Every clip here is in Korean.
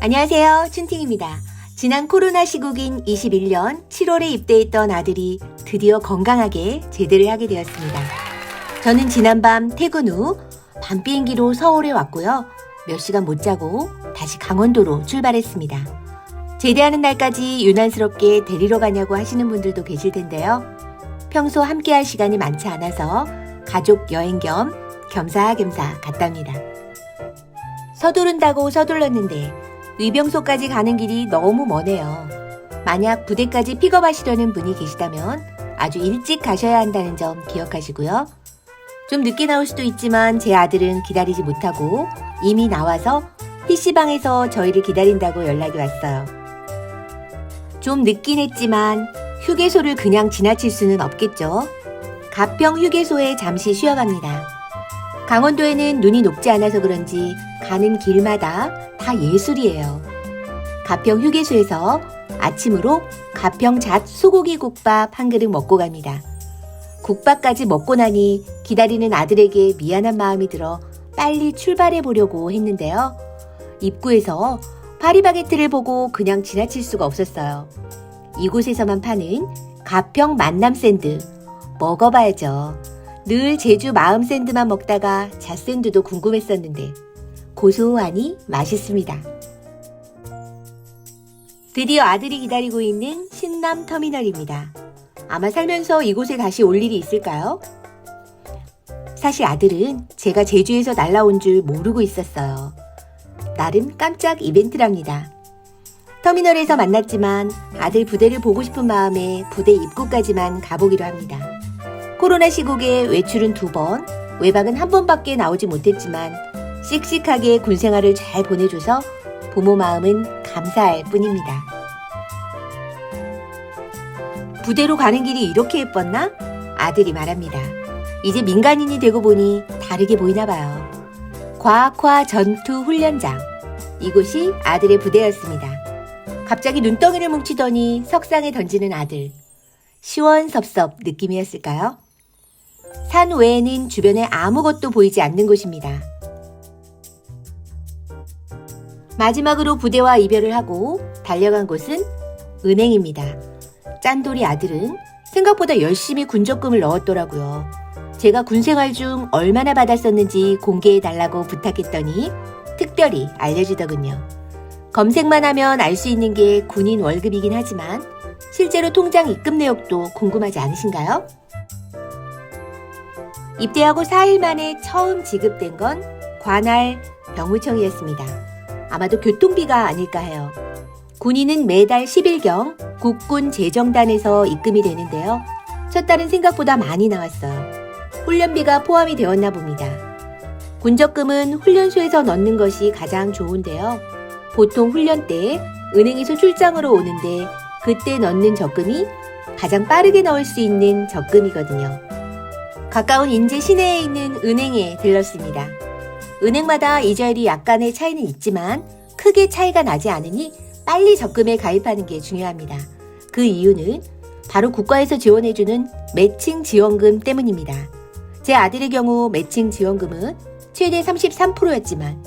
안녕하세요. 춘팅입니다. 지난 코로나 시국인 21년 7월에 입대했던 아들이 드디어 건강하게 제대를 하게 되었습니다. 저는 지난밤 퇴근 후 밤 비행기로 서울에 왔고요. 몇 시간 못 자고 다시 강원도로 출발했습니다. 제대하는 날까지 유난스럽게 데리러 가냐고 하시는 분들도 계실 텐데요. 평소 함께 할 시간이 많지 않아서 가족 여행 겸 겸사겸사 갔답니다. 서두른다고 서둘렀는데 의병소까지 가는 길이 너무 머네요. 만약 부대까지 픽업하시려는 분이 계시다면 아주 일찍 가셔야 한다는 점 기억하시고요. 좀 늦게 나올 수도 있지만 제 아들은 기다리지 못하고 이미 나와서 PC방에서 저희를 기다린다고 연락이 왔어요. 좀 늦긴 했지만 휴게소를 그냥 지나칠 수는 없겠죠. 가평 휴게소에 잠시 쉬어갑니다. 강원도에는 눈이 녹지 않아서 그런지 가는 길마다 다 예술이에요. 가평 휴게소에서 아침으로 가평 잣 소고기 국밥 한 그릇 먹고 갑니다. 국밥까지 먹고 나니 기다리는 아들에게 미안한 마음이 들어 빨리 출발해 보려고 했는데요. 입구에서 파리바게트를 보고 그냥 지나칠 수가 없었어요. 이곳에서만 파는 가평 만남 샌드 먹어봐야죠. 늘 제주 마음 샌드만 먹다가 잣샌드도 궁금했었는데 고소하니 맛있습니다. 드디어 아들이 기다리고 있는 신남 터미널입니다. 아마 살면서 이곳에 다시 올 일이 있을까요? 사실 아들은 제가 제주에서 날라온 줄 모르고 있었어요. 나름 깜짝 이벤트랍니다. 터미널에서 만났지만 아들 부대를 보고 싶은 마음에 부대 입구까지만 가보기로 합니다. 코로나 시국에 외출은 두 번, 외박은 한 번밖에 나오지 못했지만 씩씩하게 군 생활을 잘 보내줘서 부모 마음은 감사할 뿐입니다. 부대로 가는 길이 이렇게 예뻤나? 아들이 말합니다. 이제 민간인이 되고 보니 다르게 보이나 봐요. 과학화 전투 훈련장. 이곳이 아들의 부대였습니다. 갑자기 눈덩이를 뭉치더니 석상에 던지는 아들. 시원섭섭 느낌이었을까요? 산 외에는 주변에 아무것도 보이지 않는 곳입니다. 마지막으로 부대와 이별을 하고 달려간 곳은 은행입니다. 짠돌이 아들은 생각보다 열심히 군적금을 넣었더라고요. 제가 군 생활 중 얼마나 받았었는지 공개해 달라고 부탁했더니 특별히 알려주더군요. 검색만 하면 알 수 있는 게 군인 월급이긴 하지만 실제로 통장 입금 내역도 궁금하지 않으신가요? 입대하고 4일 만에 처음 지급된 건 관할 병무청이었습니다. 아마도 교통비가 아닐까 해요. 군인은 매달 10일경 국군 재정단에서 입금이 되는데요. 첫 달은 생각보다 많이 나왔어요. 훈련비가 포함이 되었나 봅니다. 군적금은 훈련소에서 넣는 것이 가장 좋은데요. 보통 훈련 때 은행에서 출장으로 오는데 그때 넣는 적금이 가장 빠르게 넣을 수 있는 적금이거든요. 가까운 인제 시내에 있는 은행에 들렀습니다. 은행마다 이자율이 약간의 차이는 있지만 크게 차이가 나지 않으니 빨리 적금에 가입하는 게 중요합니다. 그 이유는 바로 국가에서 지원해주는 매칭 지원금 때문입니다. 제 아들의 경우 매칭 지원금은 최대 33%였지만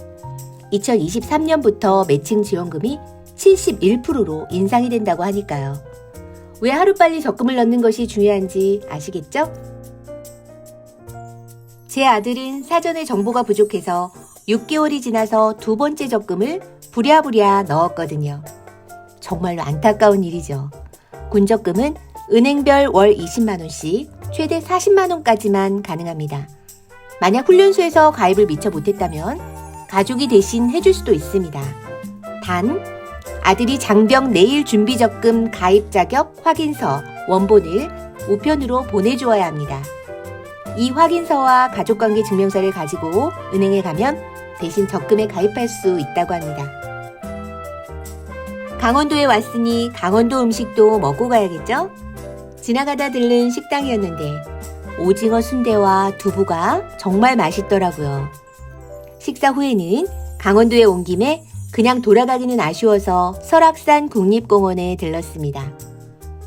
2023년부터 매칭 지원금이 71%로 인상이 된다고 하니까요. 왜 하루빨리 적금을 넣는 것이 중요한지 아시겠죠? 제 아들은 사전에 정보가 부족해서 6개월이 지나서 두 번째 적금을 부랴부랴 넣었거든요. 정말로 안타까운 일이죠. 군적금은 은행별 월 20만원씩 최대 40만원까지만 가능합니다. 만약 훈련소에서 가입을 미처 못했다면 가족이 대신 해줄 수도 있습니다. 단, 아들이 장병 내일 준비 적금 가입 자격 확인서 원본을 우편으로 보내주어야 합니다. 이 확인서와 가족관계 증명서를 가지고 은행에 가면 대신 적금에 가입할 수 있다고 합니다. 강원도에 왔으니 강원도 음식도 먹고 가야겠죠? 지나가다 들른 식당이었는데 오징어 순대와 두부가 정말 맛있더라고요. 식사 후에는 강원도에 온 김에 그냥 돌아가기는 아쉬워서 설악산 국립공원에 들렀습니다.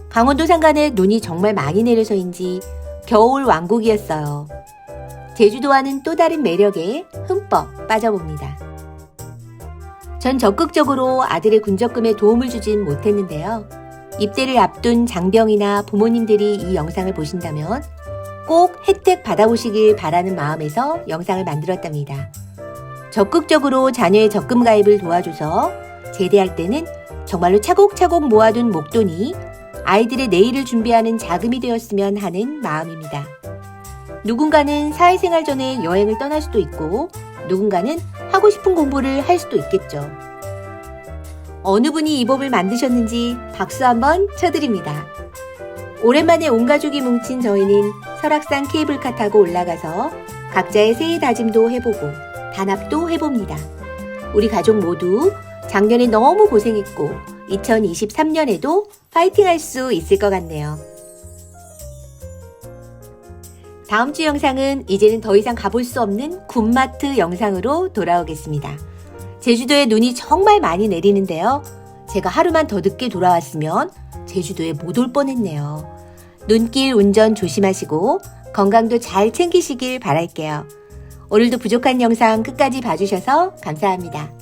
강원도 산간에 눈이 정말 많이 내려서인지 겨울 왕국이었어요. 제주도와는 또 다른 매력에 흠뻑 빠져봅니다. 전 적극적으로 아들의 군적금에 도움을 주진 못했는데요. 입대를 앞둔 장병이나 부모님들이 이 영상을 보신다면 꼭 혜택 받아보시길 바라는 마음에서 영상을 만들었답니다. 적극적으로 자녀의 적금 가입을 도와줘서 제대할 때는 정말로 차곡차곡 모아둔 목돈이 아이들의 내일을 준비하는 자금이 되었으면 하는 마음입니다. 누군가는 사회생활 전에 여행을 떠날 수도 있고 누군가는 하고 싶은 공부를 할 수도 있겠죠. 어느 분이 이 법을 만드셨는지 박수 한번 쳐드립니다. 오랜만에 온 가족이 뭉친 저희는 설악산 케이블카 타고 올라가서 각자의 새해 다짐도 해보고 단합도 해봅니다. 우리 가족 모두 작년에 너무 고생했고 2023년에도 파이팅 할 수 있을 것 같네요. 다음 주 영상은 이제는 더 이상 가볼 수 없는 군마트 영상으로 돌아오겠습니다. 제주도에 눈이 정말 많이 내리는데요. 제가 하루만 더 늦게 돌아왔으면 제주도에 못 올 뻔했네요. 눈길 운전 조심하시고 건강도 잘 챙기시길 바랄게요. 오늘도 부족한 영상 끝까지 봐주셔서 감사합니다.